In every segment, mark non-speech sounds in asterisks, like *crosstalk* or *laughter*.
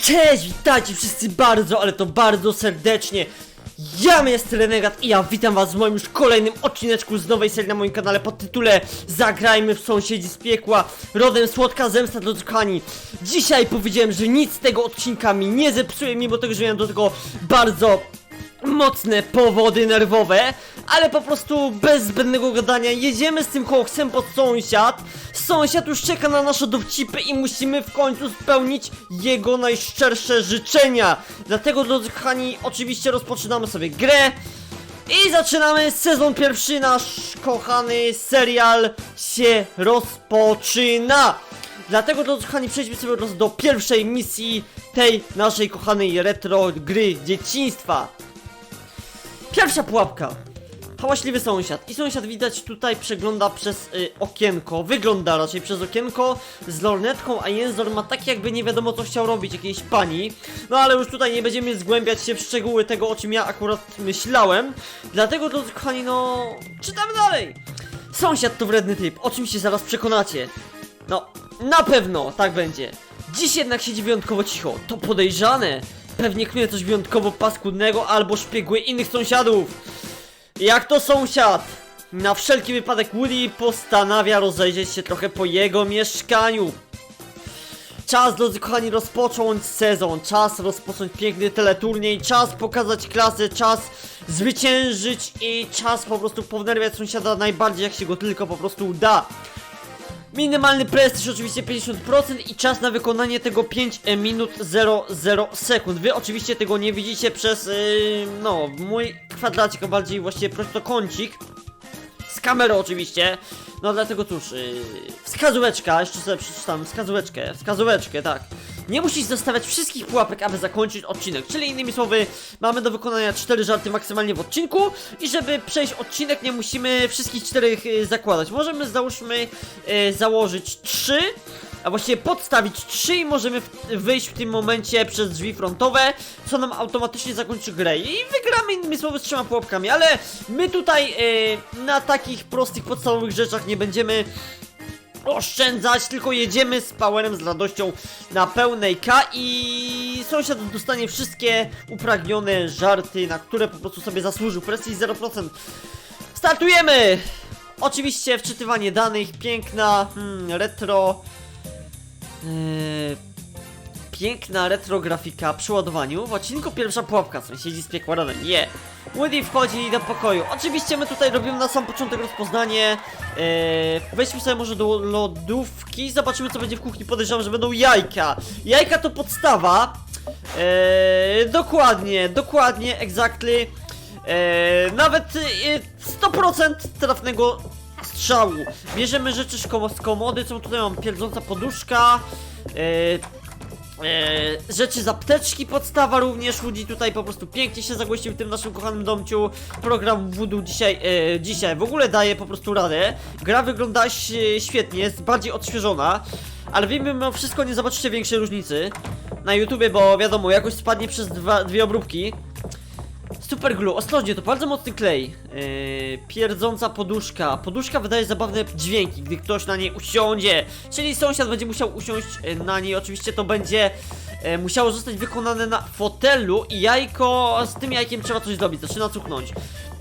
Cześć, witajcie wszyscy bardzo, ale to bardzo serdecznie. Ja jestem Renegat i ja witam was w moim już kolejnym odcineczku z nowej serii na moim kanale pod tytule Zagrajmy w sąsiedzi z piekła, rodem słodka zemsta do kochani. Dzisiaj powiedziałem, że nic z tego odcinka mi nie zepsuje, mimo tego, że miałem do tego bardzo mocne powody nerwowe, ale po prostu bez zbędnego gadania jedziemy z tym koksem pod sąsiad. Sąsiad już czeka na nasze dowcipy i musimy w końcu spełnić jego najszczersze życzenia. Dlatego, drodzy kochani, oczywiście rozpoczynamy sobie grę. I zaczynamy sezon pierwszy, nasz kochany serial się rozpoczyna. Dlatego, drodzy kochani, przejdźmy sobie do pierwszej misji tej naszej kochanej retro gry dzieciństwa. Pierwsza pułapka. Hałaśliwy sąsiad. I sąsiad widać tutaj przegląda przez y, okienko. Wygląda raczej przez okienko z lornetką, a Jęzor ma tak jakby nie wiadomo co chciał robić jakiejś pani. No ale już tutaj nie będziemy zgłębiać się w szczegóły tego o czym ja akurat myślałem. Dlatego drodzy kochani, no czytamy dalej. Sąsiad to wredny typ, o czym się zaraz przekonacie. No, na pewno tak będzie. Dziś jednak siedzi wyjątkowo cicho. To podejrzane. Pewnie knuje coś wyjątkowo paskudnego albo szpieguje innych sąsiadów. Jak to sąsiad? Na wszelki wypadek Woody postanawia rozejrzeć się trochę po jego mieszkaniu. Czas, drodzy kochani, rozpocząć sezon, czas rozpocząć piękny teleturniej, czas pokazać klasę, czas zwyciężyć i czas po prostu pownerwiać sąsiada najbardziej jak się go tylko po prostu da. Minimalny prestiż oczywiście 50% i czas na wykonanie tego 5 minut 00 sekund. Wy oczywiście tego nie widzicie przez, yy, no, mój kwadracik, a bardziej właściwie prostokącik. Z kamery oczywiście. No dlatego cóż, yy, wskazóweczka, jeszcze sobie przeczytam, wskazóweczkę, wskazóweczkę, tak. Nie musisz zostawiać wszystkich pułapek, aby zakończyć odcinek. Czyli innymi słowy, mamy do wykonania 4 żarty maksymalnie w odcinku i żeby przejść odcinek nie musimy wszystkich czterech y, zakładać. Możemy załóżmy y, założyć 3 a właściwie podstawić 3 i możemy wyjść w tym momencie przez drzwi frontowe, co nam automatycznie zakończy grę i wygramy innymi słowy z trzema pułapkami, ale my tutaj y, na takich prostych, podstawowych rzeczach nie będziemy oszczędzać, tylko jedziemy z powerem, z radością na pełnej K i sąsiad dostanie wszystkie upragnione żarty, na które po prostu sobie zasłużył. Prestiż 0%. Startujemy! Oczywiście wczytywanie danych, piękna, hmm, retro... Yy, piękna retro grafika przy ładowaniu. W odcinku pierwsza pułapka, sąsiedzi z piekła rodem, je! Woody wchodzi do pokoju. Oczywiście my tutaj robimy na sam początek rozpoznanie. Eee, weźmy sobie może do lodówki, zobaczymy co będzie w kuchni. Podejrzewam, że będą jajka. Jajka to podstawa. Eee, dokładnie, dokładnie, exactly. Eee, nawet e, 100% trafnego strzału. Bierzemy rzeczy z komody, co tutaj mam? Pierdząca poduszka. Eee, Eee, rzeczy z apteczki podstawa również Woody tutaj po prostu pięknie się zagłosił w tym naszym kochanym domciu. Program Voodoo dzisiaj, e, dzisiaj w ogóle daje po prostu radę. Gra wygląda świetnie, jest bardziej odświeżona Ale wy mimo wszystko nie zobaczycie większej różnicy Na YouTubie, bo wiadomo, jakoś spadnie przez dwa, dwie obróbki Super glue, ostrożnie, to bardzo mocny klej. Yy, Pierdząca poduszka. Poduszka wydaje zabawne dźwięki, gdy ktoś na niej usiądzie. Czyli sąsiad będzie musiał usiąść e, na niej. Oczywiście to będzie e, musiało zostać wykonane na fotelu I jajko, z tym jajkiem trzeba coś zrobić, zaczyna cuchnąć.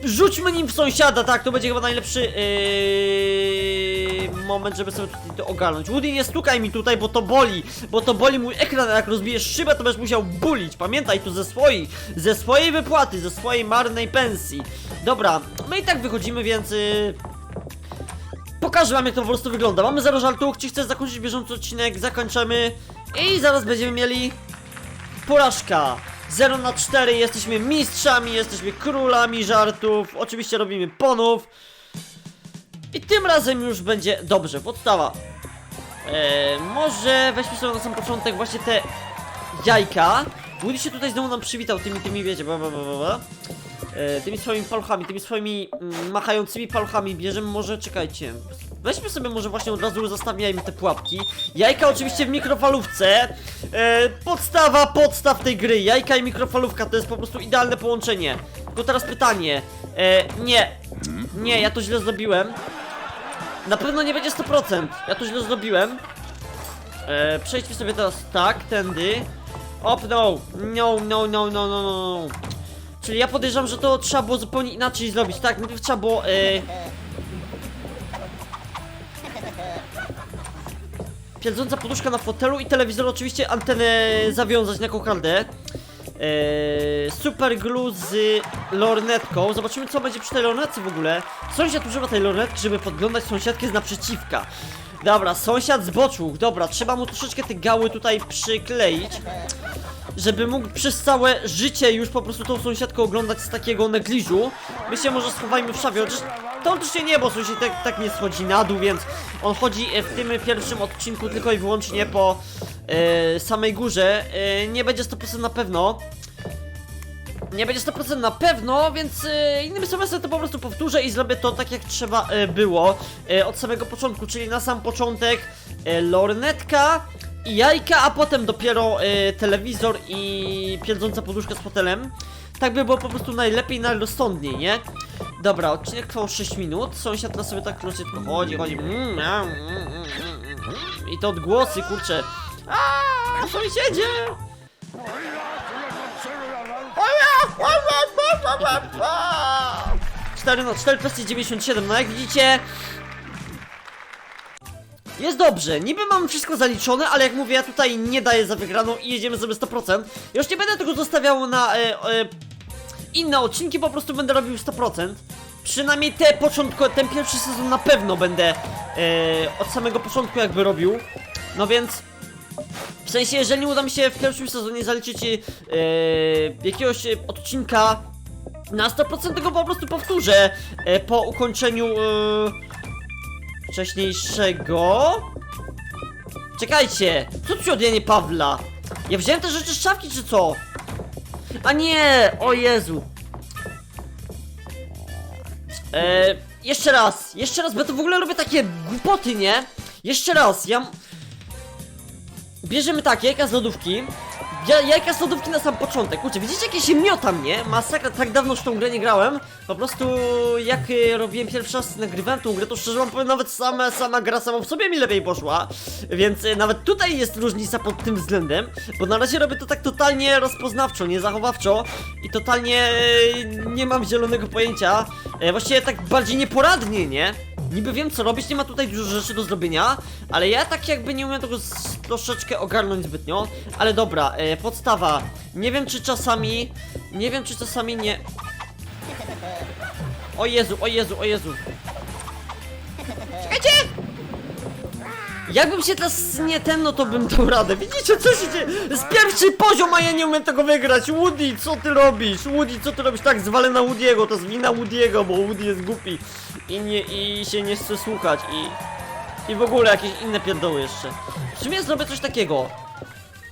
Rzućmy nim w sąsiada, tak, to będzie chyba najlepszy yy, moment, żeby sobie tutaj to ogarnąć Woody, nie stukaj mi tutaj, bo to boli Bo to boli mój ekran, jak rozbijesz szybę, to będziesz musiał bulić Pamiętaj, to ze swojej, ze swojej wypłaty, ze swojej marnej pensji Dobra, my i tak wychodzimy, więc... Yy, Pokażę wam jak to po prostu wygląda. Mamy zero żartów, czy chcesz zakończyć bieżący odcinek, zakończymy i zaraz będziemy mieli porażka. 0 na 4, jesteśmy mistrzami, jesteśmy królami żartów, oczywiście robimy ponów. I tym razem już będzie dobrze, podstawa. Eee, może weźmy sobie na sam początek właśnie te jajka. Woody się tutaj znowu nam przywitał tymi, tymi wiecie, ba, ba, ba, ba, ba. E, tymi swoimi paluchami, tymi swoimi mm, machającymi paluchami bierzemy może, czekajcie. Weźmy sobie może właśnie od razu zostawiajmy te pułapki. Jajka oczywiście w mikrofalówce. E, Podstawa podstaw tej gry. Jajka i mikrofalówka to jest po prostu idealne połączenie. Tylko teraz pytanie. E, Nie, nie, ja to źle zrobiłem Na pewno nie będzie 100% Ja to źle zrobiłem e, Przejdźmy sobie teraz tak, tędy Opnął! No, no, no, no, no, no. Czyli ja podejrzewam, że to trzeba było zupełnie inaczej zrobić, tak? Najpierw trzeba było... E... Pierdząca poduszka na fotelu i telewizor oczywiście antenę zawiązać na kokardę. Eee, super glue z lornetką. Zobaczymy co będzie przy tej lornetce w ogóle. Sąsiad używa tej lornetki, żeby podglądać sąsiadkę z naprzeciwka. Dobra, sąsiad zboczył. Dobra, trzeba mu troszeczkę te gały tutaj przykleić. Żeby mógł przez całe życie już po prostu tą sąsiadkę oglądać z takiego negliżu. My się może schowajmy w szafie, chociaż teoretycznie nie, bo sąsiad tak, tak nie schodzi na dół, więc on chodzi w tym pierwszym odcinku tylko i wyłącznie po e, samej górze. E, nie będzie 100% na pewno. Nie będzie 100% na pewno, więc e, innymi słowy sobie to po prostu powtórzę i zrobię to tak jak trzeba było od samego początku, czyli na sam początek lornetka i jajka, a potem dopiero telewizor i pierdząca poduszka z fotelem. Tak by było po prostu najlepiej, najrozsądniej, nie? Dobra, odcinek trwał 6 minut, sąsiad na sobie tak króciutko chodzi, chodzi mm, mm, mm. i te odgłosy, kurczę Aaaa, sąsiedzie! Cztery no, 4 kwestie 97, no jak widzicie jest dobrze, niby mam wszystko zaliczone, ale jak mówię, ja tutaj nie daję za wygraną i jedziemy sobie 100%. Ja już nie będę tego zostawiał na e, e, inne odcinki, po prostu będę robił 100%. Przynajmniej te początku, ten pierwszy sezon na pewno będę e, od samego początku jakby robił. No więc w sensie, jeżeli uda mi się w pierwszym sezonie zaliczyć e, jakiegoś odcinka na 100% tego po prostu powtórzę e, po ukończeniu e, wcześniejszego. Czekajcie, co tu się odjenie Pawla? Ja wziąłem te rzeczy z szafki czy co? A nie, o Jezu. Jeszcze raz, jeszcze raz, bo to w ogóle robię takie głupoty, nie? Jeszcze raz, ja... Bierzemy tak, jajka z lodówki. Ja, Jajka z lodówki na sam początek. Kurczę, widzicie jakie się miota mnie? Masakra, tak dawno już tą grę nie grałem. Po prostu jak y, robiłem pierwszy raz, nagrywałem tą grę To szczerze wam powiem, nawet sama, sama gra sama w sobie mi lepiej poszła. Więc y, nawet tutaj jest różnica pod tym względem Bo na razie robię to tak totalnie rozpoznawczo, niezachowawczo I totalnie y, nie mam zielonego pojęcia. E, Właściwie tak bardziej nieporadnie, nie? Niby wiem co robić, nie ma tutaj dużo rzeczy do zrobienia, ale ja tak jakby nie umiem tego troszeczkę ogarnąć zbytnio. Ale dobra, e, podstawa. Nie wiem czy czasami, nie wiem czy czasami nie... O Jezu, o Jezu, o Jezu. Czekajcie! Jakbym się teraz nie ten, no to bym dał radę. Widzicie, co się dzieje? Z pierwszy poziom, a ja nie umiem tego wygrać. Woody, co ty robisz? Woody, co ty robisz? Tak, zwalę na Woody'ego, to jest wina Woody'ego, bo Woody jest głupi. I nie, i się nie chce słuchać i... I w ogóle jakieś inne pierdoły jeszcze. W sumie zrobię coś takiego.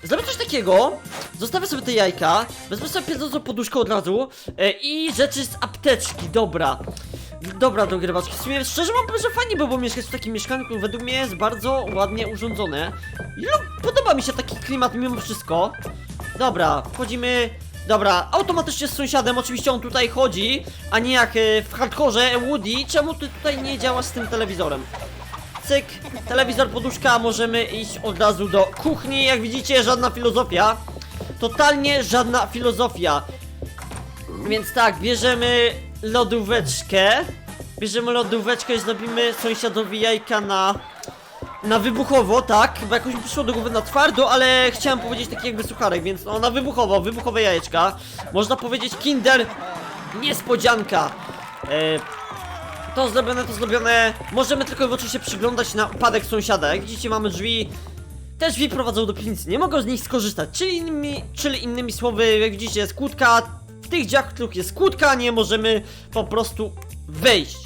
Zrobię coś takiego, zostawię sobie te jajka, wezmę sobie pierdzącą poduszkę od razu e, i rzeczy z apteczki, dobra. Dobra, dogrywaczki, w sumie szczerze mam powiem, że fajnie by było mieszkać w takim mieszkaniu, które według mnie jest bardzo ładnie urządzone. I no, podoba mi się taki klimat mimo wszystko. Dobra, wchodzimy... Dobra, automatycznie z sąsiadem, oczywiście on tutaj chodzi, a nie jak e, w hardkorze Woody. Czemu ty tutaj nie działa z tym telewizorem? Cyk, telewizor, poduszka, możemy iść od razu do kuchni, jak widzicie, żadna filozofia. Totalnie żadna filozofia. Więc tak, bierzemy lodóweczkę. Bierzemy lodóweczkę i zrobimy sąsiadowi jajka na... Na wybuchowo, tak, bo jakoś mi przyszło do głowy na twardo, ale chciałem powiedzieć taki jakby sucharek, więc no na wybuchowo, wybuchowe jajeczka. Można powiedzieć kinder niespodzianka. E, to zrobione, to zrobione. Możemy tylko i wyłącznie się przyglądać na upadek sąsiada. Jak widzicie, mamy drzwi. Te drzwi prowadzą do piwnicy, nie mogą z nich skorzystać. Czyli innymi, czyli innymi słowy, jak widzicie, jest kłódka. Tych drzwiach, w których jest kłódka, nie możemy po prostu wejść.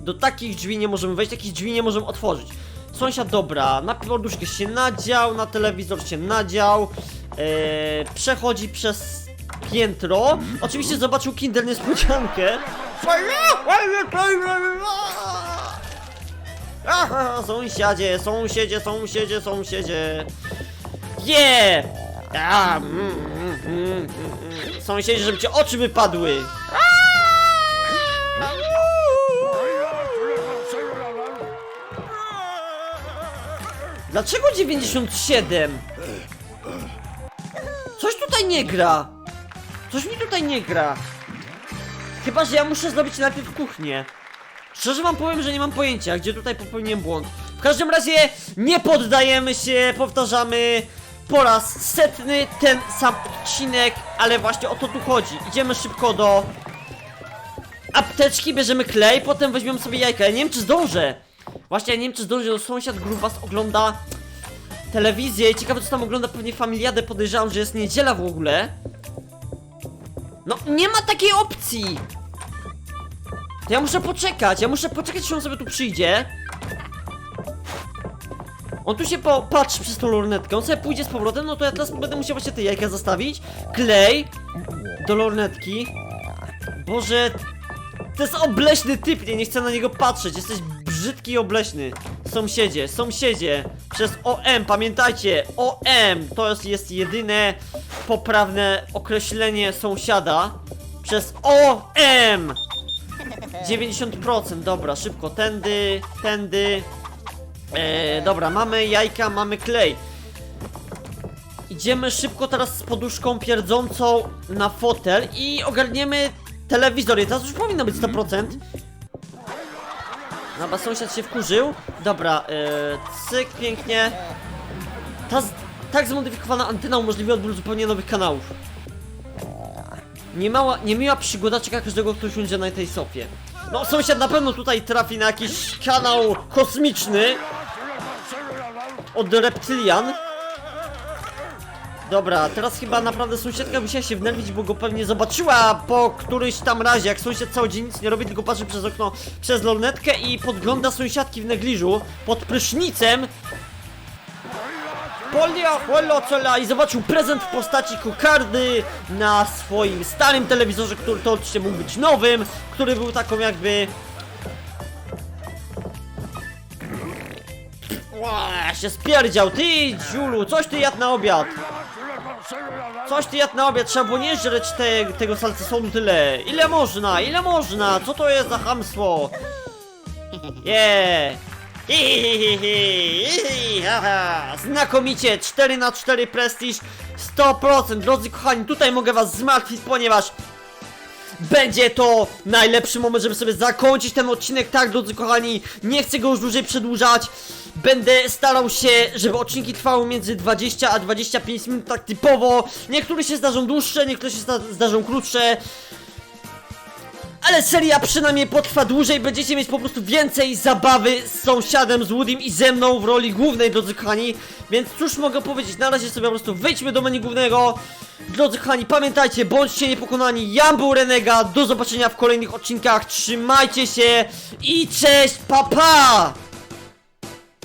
Do takich drzwi nie możemy wejść, takich drzwi nie możemy otworzyć. Sąsiad dobra, na poduszkę się nadział, na telewizor się nadział. Eee, przechodzi przez piętro. Oczywiście zobaczył Kinder niespodziankę. Aha, sąsiadzie, sąsiedzie, sąsiedzie, sąsiedzie. Yeah! A, mm, mm, mm. Sąsiedzie, żeby cię oczy wypadły. Dlaczego 97? Co tutaj nie gra. Coś mi tutaj nie gra. Chyba, że ja muszę zrobić najpierw kuchnię. Szczerze wam powiem, że nie mam pojęcia, gdzie tutaj popełniłem błąd. W każdym razie nie poddajemy się, powtarzamy po raz setny ten sam odcinek, ale właśnie o to tu chodzi. Idziemy szybko do apteczki, bierzemy klej, potem weźmiemy sobie jajka. Ja nie wiem, czy zdążę. Właśnie, ja nie wiem, czy zdążę, sąsiad grubas ogląda telewizję i ciekawe, co tam ogląda, pewnie familiadę, podejrzewam, że jest niedziela w ogóle. No, nie ma takiej opcji! To ja muszę poczekać, ja muszę poczekać, czy on sobie tu przyjdzie. On tu się popatrzy przez tą lornetkę, on sobie pójdzie z powrotem, no to ja teraz będę musiał właśnie te jajka zostawić. Klej do lornetki. Boże, to jest obleśny typ, nie, nie chcę na niego patrzeć, jesteś brzydki i obleśny. Sąsiedzie, sąsiedzie, przez OM, pamiętajcie, OM to jest, jest jedyne poprawne określenie sąsiada. Przez OM! 90%, *laughs* dobra, szybko, tędy, tędy. E, dobra, mamy jajka, mamy klej. Idziemy szybko teraz z poduszką pierdzącą na fotel i ogarniemy telewizor. I teraz już powinno być 100%. Dobra, sąsiad się wkurzył. Dobra, e, cyk, pięknie. Ta z, tak zmodyfikowana antena umożliwia odbiór zupełnie nowych kanałów. Niemała, niemiła przygoda czeka każdego, kto usiądzie na tej sofie. No, sąsiad na pewno tutaj trafi na jakiś kanał kosmiczny. Od reptylian. Dobra, teraz chyba naprawdę sąsiadka musiała się wnerwić, bo go pewnie zobaczyła po którymś tam razie, jak sąsiad cały dzień nic nie robi, tylko patrzy przez okno, przez lornetkę i podgląda sąsiadki w negliżu, pod prysznicem. Polio, polio, cola i zobaczył prezent w postaci kokardy na swoim starym telewizorze, który to oczywiście mógł być nowym, który był taką jakby... Ła, się spierdział, ty dziulu, coś ty jadł na obiad. Coś ty jadł na obiad, trzeba było nie żreć te, tego salcesonu tyle. Ile można, ile można, co to jest za chamstwo? Yeah. Hi, hi, hi, hi, hi, ha, ha. Znakomicie, 4 na 4 prestiż 100%, drodzy kochani, tutaj mogę was zmartwić, ponieważ będzie to najlepszy moment, żeby sobie zakończyć ten odcinek, tak drodzy kochani, nie chcę go już dłużej przedłużać Będę starał się, żeby odcinki trwały między 20 a 25 minut, tak typowo. Niektóre się zdarzą dłuższe, niektóre się zda zdarzą krótsze. Ale seria przynajmniej potrwa dłużej, będziecie mieć po prostu więcej zabawy z sąsiadem, z Woodym i ze mną w roli głównej, drodzy kochani. Więc cóż mogę powiedzieć, na razie sobie po prostu wyjdźmy do menu głównego. Drodzy kochani, pamiętajcie, bądźcie niepokonani, ja był Renega, do zobaczenia w kolejnych odcinkach, trzymajcie się i cześć, pa pa!